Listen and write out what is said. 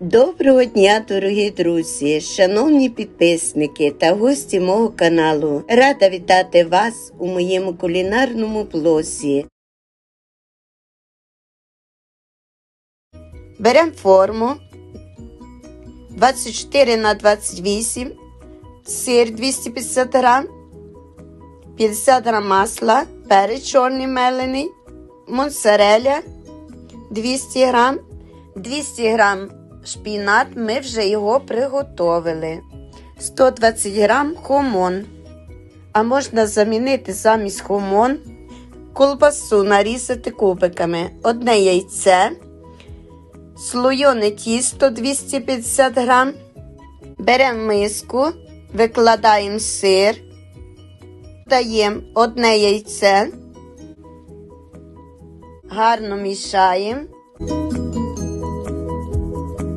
Доброго дня, дорогі друзі, шановні підписники та гості мого каналу. Рада вітати вас у моєму кулінарному блозі. Беремо форму. 24 на 28, сир 250 грам, 50 грам масла, перець чорний мелений, моцарелля. 200 грам, 200 грам шпінат, ми вже його приготовили. 120 грам хомон. А можна замінити замість хомон колбасу нарізати кубиками. Одне яйце, слойоне тісто 250 грам. Беремо миску, викладаємо сир, даємо одне яйце, гарно мішаємо.